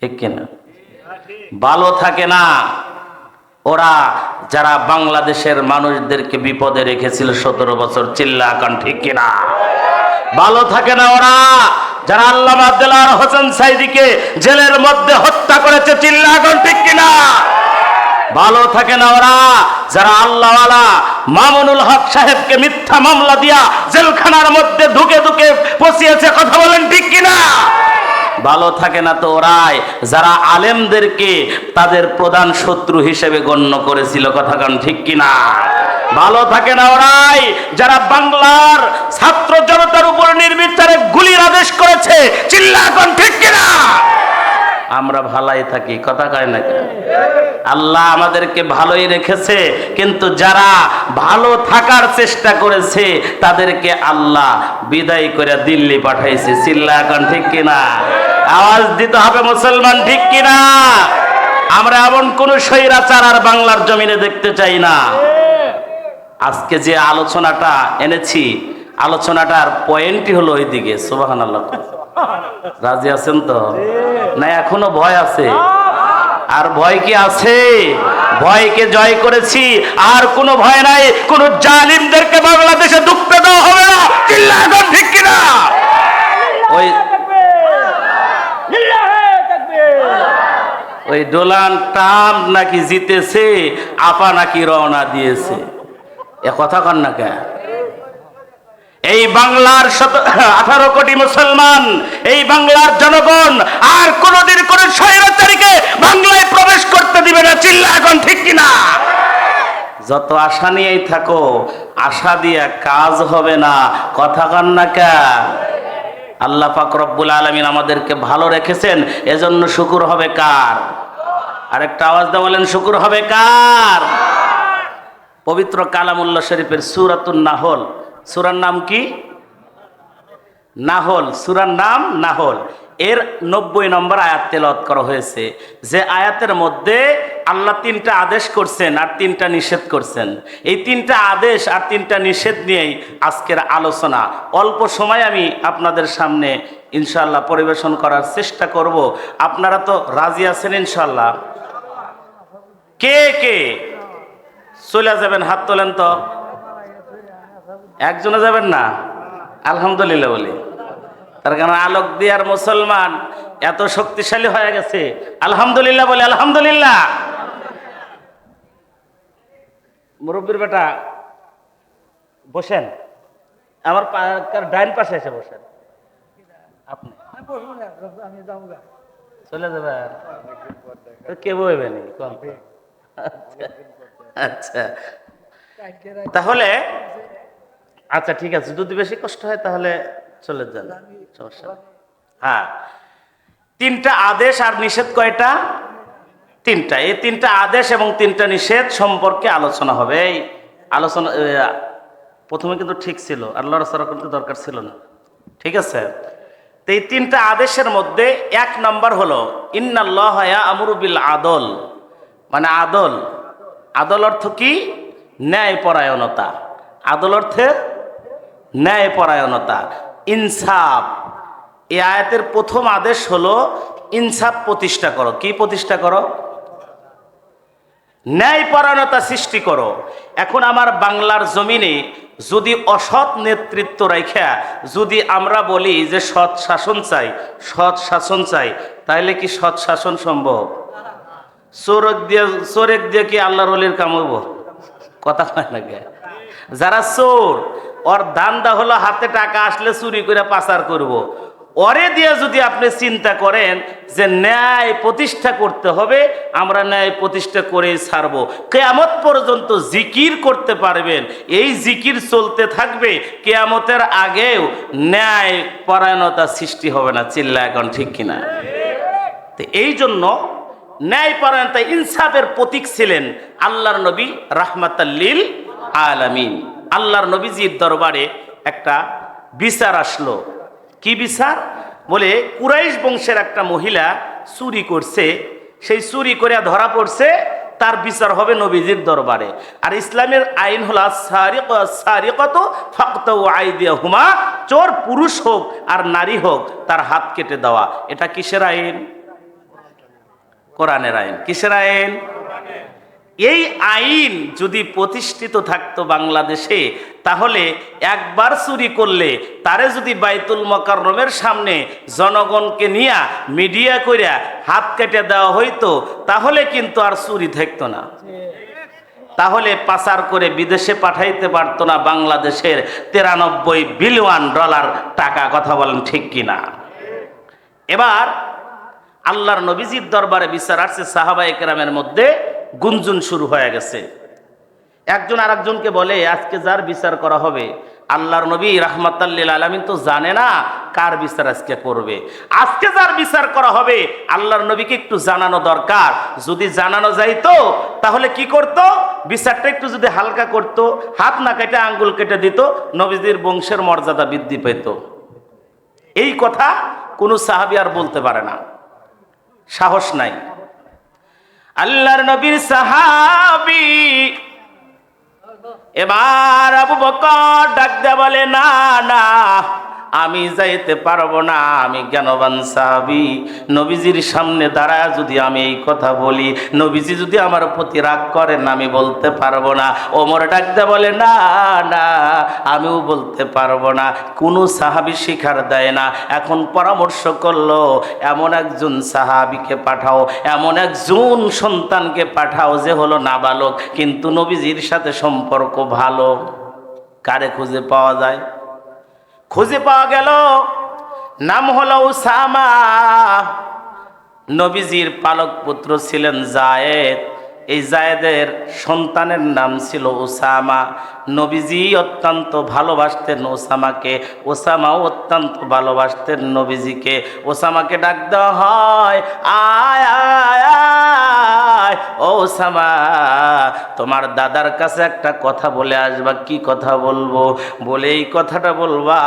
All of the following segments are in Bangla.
ঠিক কিনা? ভালো থাকে না। ওরা যারা বাংলাদেশের মানুষদেরকে বিপদে রেখেছিল সতেরো বছর, চিল্লা এখন ঠিক কিনা? ভালো থাকে না ওরা। যারা আল্লামা দেলার হোসেন সাইদিকে জেলের মধ্যে হত্যা করেছে, চিল্লা এখন ঠিক কিনা? ভালো থাকে না ওরা। যারা আল্লাহওয়ালা মামুনুল হক সাহেবকে মিথ্যা মামলা দিয়া জেলখানার মধ্যে ঢুকে ঢুকে পচিয়েছে, কথা বলেন ঠিক কিনা? ভালো থাকে না তো ওরাই। যারা আলেমদেরকে তাদের প্রধান শত্রু হিসেবে গণ্য করেছিল, কথা কান ঠিক কিনা? ভালো থাকে না ওরাই। যারা বাংলার ছাত্র জনতার উপর নির্বিচারে গুলির আদেশ করেছে চিল্লা এখন ঠিক আমরা ভালাই থাকি, কথা কয় না? আল্লাহ আমাদেরকে ভালোই রেখেছে, কিন্তু যারা ভালো থাকার চেষ্টা করেছে, তাদেরকে আল্লাহ বিদায় করে দিল্লি পাঠাইছে। চিল্লা এখন ঠিক কিনা? আওয়াজ দিতে হবে মুসলমান ঠিক কিনা? আমরা এমন কোন স্বৈরাচার আর বাংলার জমিনে দেখতে চাই না। আজকে যে আলোচনাটা এনেছি, আলোচনাটার পয়েন্টই হলো ওইদিকে সুবাহান আল্লাহ রাজি আছেন তো? না, এখনও ভয় আছে। আর ভয় কি আছে? ভয়কে জয় করেছি। আর কোনো ভয় নাই। কোন জালিমদেরকে বাংলাদেশে ঢুকতে দেওয়া হবে না। চিল্লা এখন ঠিক কিনা? ওই ওই ডোনাল্ড ট্রাম্প নাকি জিতেছে, আপা নাকি রওনা দিয়েছে। এ কথা কন না কেন? এই বাংলার আঠারো কোটি মুসলমান, এই বাংলার জনগণ আর কোনদিন কোন স্বৈরাচারীকে বাংলায় প্রবেশ করতে দিবে না। চিল্লা এখন, ঠিক কিনা? যত আশা নিয়েই থাকো, আশা দিয়ে কাজ হবে না। কথা কন না কে? আল্লাহ পাক রব্বুল আলমিন আমাদেরকে ভালো রেখেছেন, এজন্য শুকুর হবে কার? আরেকটা আওয়াজ দা বলেন, শুকুর হবে কার? পবিত্র কালামুল্লা শরীফের সুরাতুন নাহল। সুরার নাম কি? নাহল। সুরার নাম নাহল। এর নব্বই নম্বর আয়াত তেলত করা হয়েছে। যে আয়াতের মধ্যে আল্লাহ তিনটা আদেশ করছেন আর তিনটা নিষেধ করছেন। এই তিনটা আদেশ আর তিনটা নিষেধ নিয়েই আজকের আলোচনা। অল্প সময় আমি আপনাদের সামনে ইনশাল্লাহ পরিবেশন করার চেষ্টা করব। আপনারা তো রাজি আছেন ইনশাল্লাহ কে কে? চলে যাবেন, হাত তোলেন তো। একজনে যাবেন না? আলহামদুলিল্লাহ বলি। তার কারণ আলোক দিয়ার মুসলমান এত শক্তিশালী হয়ে গেছে। আলহামদুলিল্লাহ বলে, আলহামদুলিল্লাহ। মুরব্বীর বেটা, বসেন। আমার ডাইন পাশে এসে বসেন। আপনি। চলে যাবেন। কে বইবেন আচ্ছা। তাহলে আচ্ছা ঠিক আছে। যদি বেশি কষ্ট হয় তাহলে চলে যান। সমস্যা হ্যাঁ। তিনটা আদেশ আর নিষেধ কয়টা? তিনটা। এই তিনটা আদেশ এবং তিনটা নিষেধ সম্পর্কে আলোচনা হবে। এই আলোচনা প্রথমে কিন্তু ঠিক ছিল, আর লড়াচড়া করতে দরকার ছিল না। ঠিক আছে? তো এই তিনটা আদেশের মধ্যে এক নম্বর হলো, ইন্নাল্লাহ আমরুবিল আদল। মানে আদল। আদল অর্থ কি? ন্যায় পরায়ণতা আদল অর্থের ন্যায় পরায়ণতা ইনসাফ। এ আয়াতের প্রথম আদেশ হলো, ইনসাফ প্রতিষ্ঠা করো। কি প্রতিষ্ঠা করো? ন্যায় পরায়ণতা সৃষ্টি করো। এখন আমার বাংলার জমিনে যদি অসৎ নেতৃত্ব রেখা যদি আমরা বলি যে সৎ শাসন চাই, সৎ শাসন চাই তাহলে কি সৎ শাসন সম্ভব? চোরক দিয়ে, চোরেক দিয়ে কি আল্লাহর অলির কাম কথা হয় না যারা চোর ওর দান্দা হলো হাতে টাকা আসলে চুরি করে পাচার করব। ওরে দিয়ে যদি আপনি চিন্তা করেন যে ন্যায় প্রতিষ্ঠা করতে হবে, আমরা ন্যায় প্রতিষ্ঠা করেই ছাড়বো। কেয়ামত পর্যন্ত জিকির করতে পারবেন। এই জিকির চলতে থাকবে, কেয়ামতের আগেও ন্যায় পরায়ণতা সৃষ্টি হবে না, চিল্লা এখন ঠিক কিনা? তো এই জন্য ন্যায় পরায়ণতা ইনসাফের প্রতীক ছিলেন আল্লাহর নবী রাহমাতাল্লিল আলামিন। আল্লাহর নবীজির দরবারে একটা বিচার আসলো। কি বিচার? বলে কুরাইশ বংশের একটা মহিলা চুরি করছে। সেই চুরি করে ধরা পড়ছে, তার বিচার হবে নবীজির দরবারে। আর ইসলামের আইন হলো হুমা চোর পুরুষ হোক আর নারী হোক, তার হাত কেটে দেওয়া। এটা কিসের আইন? কোরআনের আইন। কিসের আইন? এই আইন যদি প্রতিষ্ঠিত থাকতো বাংলাদেশে, তাহলে একবার চুরি করলে, তারে যদি বাইতুল মকাররমের সামনে জনগণকে নিয়ে, মিডিয়া কইরা হাত কেটে দেওয়া হইতো, তাহলে কিন্তু আর চুরি থাকতো না। তাহলে পাচার করে বিদেশে পাঠাইতে পারতো না বাংলাদেশের তিরানব্বই বিলিয়ন ডলার টাকা, কথা বলেন ঠিক কিনা? এবার আল্লাহর নবীজির দরবারে বিচার আসছে সাহাবা একরামের মধ্যে। গুঞ্জন শুরু হয়ে গেছে। একজন আরেকজনকে বলে, আজকে যার বিচার করা হবে, আল্লাহর নবী রাহমাতাল্লিল আলমিন তো জানে না কার বিচার আজকে করবে। আজকে যার বিচার করা হবে, আল্লাহর নবীকে একটু জানানো দরকার। যদি জানানো যাইতো, তাহলে কি করত? বিচারটা একটু যদি হালকা করত, হাত না কেটে আঙ্গুল কেটে দিত, নবীজির বংশের মর্যাদা বৃদ্ধি পেত। এই কথা কোনো সাহাবি আর বলতে পারে না। সাহস নাই। আল্লাহর নবীর সাহাবি। এবার আবু বকর ডাক দেয়া বলে না না আমি যাইতে পারব না, আমি জ্ঞানবান সাহাবি। নবীজির সামনে দাঁড়ায় যদি আমি এই কথা বলি, নবীজি যদি আমার প্রতি রাগ করেন, আমি বলতে পারব না। ওমর ডাক দেয়া বলে, না না, আমিও বলতে পারব না। কোনো সাহাবি শিখার দেয় না। এখন পরামর্শ করল, এমন একজন সাহাবিকে পাঠাও, এমন একজন সন্তানকে পাঠাও যে হলো নাবালক। কিন্তু নবীজির সাথে সম্পর্ক ভালো। কারে খুঁজে পাওয়া যায়? খুঁজে পাওয়া গেল, নাম হলো উসামা। নবীজির পালক পুত্র ছিলেন জায়েদ। এই জায়েদের সন্তানের নাম ছিল ওসামা নবীজি অত্যন্ত ভালোবাসতেন ওসামাকে ওসামাও অত্যন্ত ভালোবাসতেন নবীজিকে। ওসামাকে ডাক দেওয়া হয় আয় ও সামা তোমার দাদার কাছে একটা কথা বলে আসবা, কি কথা বলব? বলে এই কথাটা বলবা,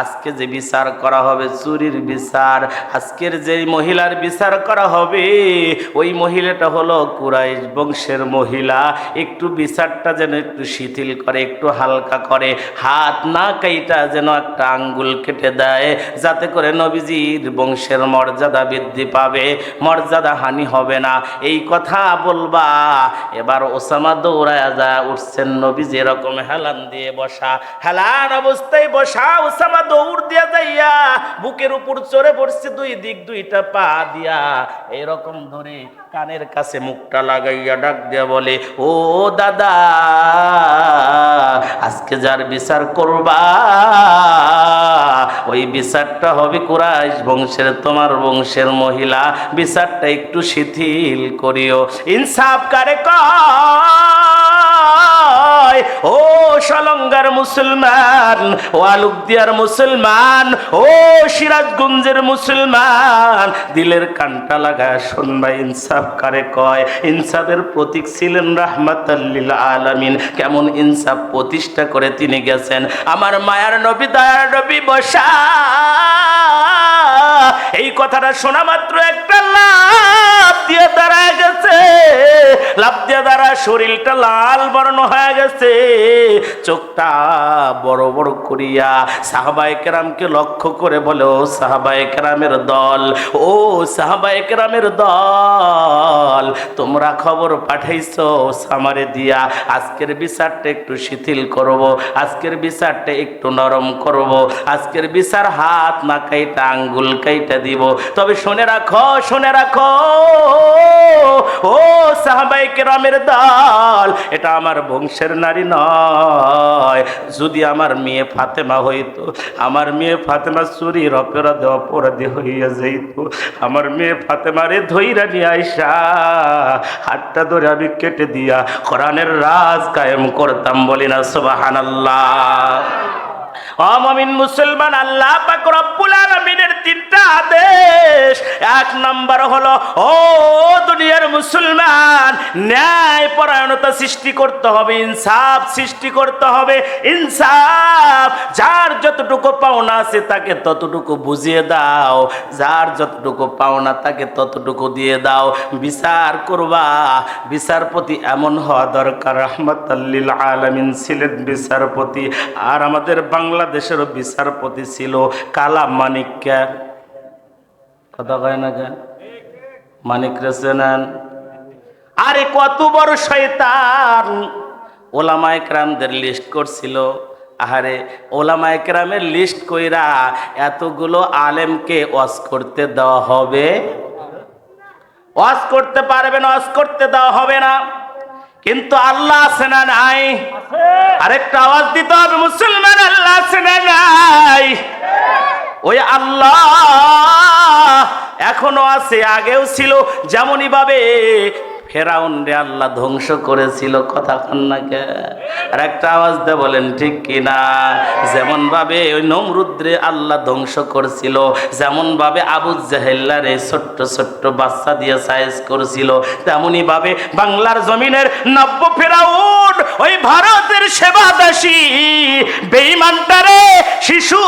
আজকে যে বিচার করা হবে, চুরির বিচার, আজকের যে মহিলার বিচার করা হবে, ওই মহিলাটা হলো কুরাইশ বংশের মহিলা, একটু বিচারটা যেন একটু শিথিল করে, একটু হালকা করে, হাত না কাইটা যেন একটা আঙ্গুল কেটে দেয়, যাতে করে নবীজির বংশের মর্যাদা বৃদ্ধি পাবে, মর্যাদা হানি হবে না। এই কথা বলবা? এবার ওসামা দৌড়ায় যা উঠছেন নবীজি এরকম হেলান দিয়ে বসা। হেলান অবস্থায় বসা, ওসামা দৌড় দিয়া যাইয়া বুকের উপর চড়ে পড়ছে দুই দিক দুইটা পা দিয়া। এরকম ধরে কানের কাছে মুখটা লাগাইয়া ডাক দিয়া বলে, ও দাদা, আজকে যার বিচার করবা, ওই বিচারটা হবে কুরাইশ বংশের, তোমার বংশের মহিলা। বিচারটা একটু শিথিল করিও। ইনসাফ কারে কয়? ও সলঙ্গার মুসলমান ও আলুকদিয়ার মুসলমান, ও সিরাজগঞ্জের মুসলমান, দিলের কানটা লাগা শুনবা ইনসাফ কারে কয়? ইনসাফের প্রতীক ছিলেন রাহমাতাল্লিল আলামিন। কেমন ইনসাফ প্রতিষ্ঠা করে তিনি গেছেন? আমার মায়ার নবী, দয়ার নবী বসা। এই কথাটা শোনা মাত্র একটা লাভ, দিয়ে দাঁড়ায় গেছে। লাভ দিয়ে শরীরটা লাল বর্ণ হয়ে গেছে। চোখটা বড় বড় করিয়া সাহাবাই কেরামকে লক্ষ্য করে বলে, ও সাহাবাই কেরামের দল, ও সাহাবাই কেরামের দল, তোমরা খবর পাঠাইছো সামারে দিয়া। আজকের বিচারটা একটু শিথিল করব, আজকের বিচারটা একটু নরম করব। আজকের বিচার হাত না কাইটা, আঙ্গুল কাইটা দিব। তবে শুনে রাখো শুনে রাখো। ও সাহাবাই কেরামের দল, এটা আমার বংশের নারী নয়। যদি আমার মেয়ে ফাতেমা হইতো, আমার মেয়ে ফাতেমা চুরির অপরাধে অপরাধী হইয়া যাইত। আমার মেয়ে ফাতেমারে ধৈরা নিয়ে আইসা, হাতটা ধরে আমি কেটে দিয়া কোরআনের রাজ কায়েম করতাম বলি না, সুবহানাল্লাহ। অমমিন মুসলমান, আল্লাহ পাক রব্বুল আলামিনের তিনটা আদেশ এক নম্বর হলো, ও দুনিয়ার মুসলমান ন্যায় পরায়ণতা সৃষ্টি করতে হবে, ইনসাফ সৃষ্টি করতে হবে, ইনসাফ, যার যতটুকু পাওনা আছে তাকে ততটুকু বুঝিয়ে দাও, যার যতটুকু পাওনা তাকে ততটুকু দিয়ে দাও, বিচার করবা, বিচারপতি এমন হওয়া দরকার রহমতাল্লিল আলামিন ছিলেন বিচারপতি, আর আমাদের বাংলাদেশেরও বিচারপতি ছিল কালা মানিক্যা কথা কয় না কেন? মানিক রেসেনেন আরে কত বড় শয়তান। ওলামা একরামদের লিস্ট করছিল। আহারে ওলামা একরামের লিস্ট কইরা এতগুলো আলেমকে ওয়াজ করতে দেওয়া হবে? ওয়াজ করতে পারবেন ওয়াজ করতে দেওয়া হবে না। কিন্তু আল্লাহ আছে না নাই? আরেকটা আওয়াজ দিতে হবে, মুসলমান আল্লাহ আছে না নাই? ওই আল্লাহ এখনও আছে, আগেও ছিল, যেমনই ভাবে ফেরাউন রে আল্লাহ ধ্বংস করেছিল, কথা কন্যাকে আর একটা আওয়াজ দে বলেন, ঠিক কিনা যেমন ভাবে ওই নমরুদ্রে আল্লাহ ধ্বংস করেছিল, যেমন ভাবে আবু জাহেল্লারে ছোট্ট ছোট্ট বাচ্চা দিয়ে সাইজ করেছিল, তেমনই ভাবে বাংলার জমিনের নব্য ফেরাউন ওই ভারতের সেবাদাসী বেইমানটারে শিশু